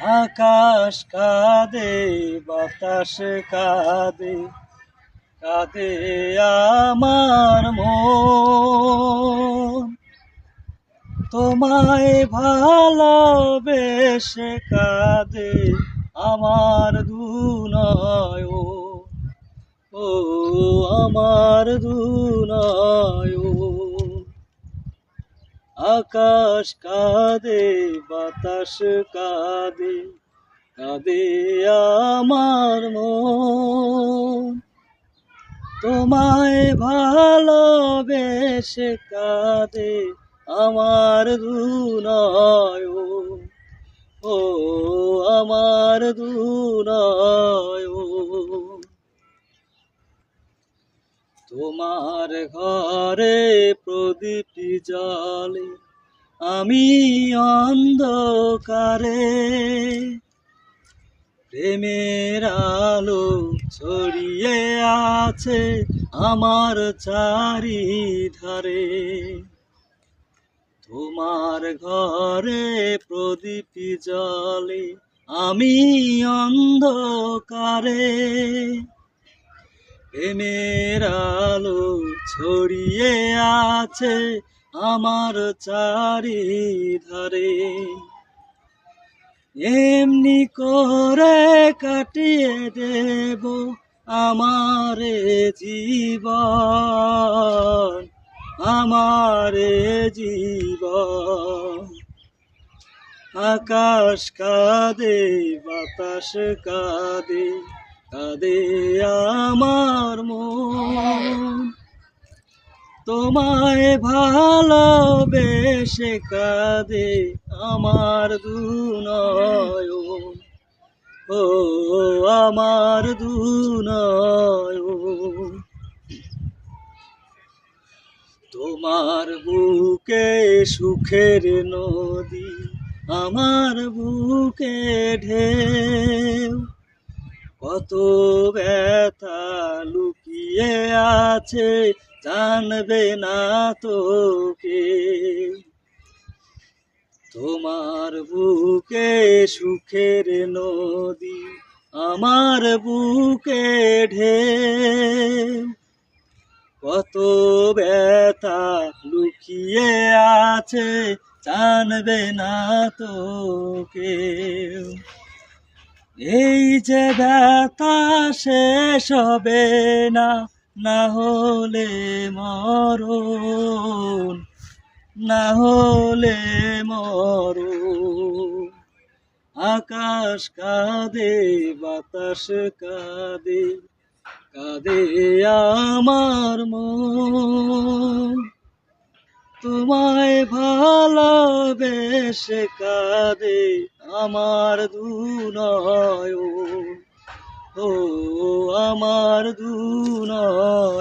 আকাশ কাঁদে, বাতাস কাঁদে কাঁদে আমার মন। তোমায় ভালোবেসে কাঁদে আমার দুনয় ও আমার দুনয় আকাশ কাঁদে বাতাস কাঁদে কাঁদে আমার মন। তোমায় ভালোবেসে কাঁদে আমার দুনয়। ও তোমার ঘরে প্রদীপটি জলে আমি অন্ধকারে। প্রেমের আলো ছড়িয়ে আছে আমার চারিধারে। তোমার ঘরে প্রদীপটি জলে আমি অন্ধকারে। প্রেমের আলো ছড়িয়ে আছে আমার চারিধারে। এমনি করে কাটিয়ে দেব আমার জীবন আমার জীবন। আকাশ কাঁদে, বাতাস কাঁদে কাঁদে আমার মন। তোমায় ভালোবেসে কাঁদে আমার দুনয় ও আমার দুনয় তোমার বুকে সুখের নদী, আমার বুকে ঢেউ। কত ব্যথা লুকিয়ে আছে, জানবে না তোকে। তোমার বুকে সুখের নদী, আমার বুকে ঢেউ। কত ব্যথা লুকিয়ে আছে, জানবে না তোকে। এই যে ব্যথা শেষ হবে না না হলে মরণ, না হলে মরণ। আকাশ কাঁদে, বাতাস কাঁদে কাঁদে আমার মন। তোমায় ভালোবেসে কাঁদে আমার দুনয় ও আমার দুনয়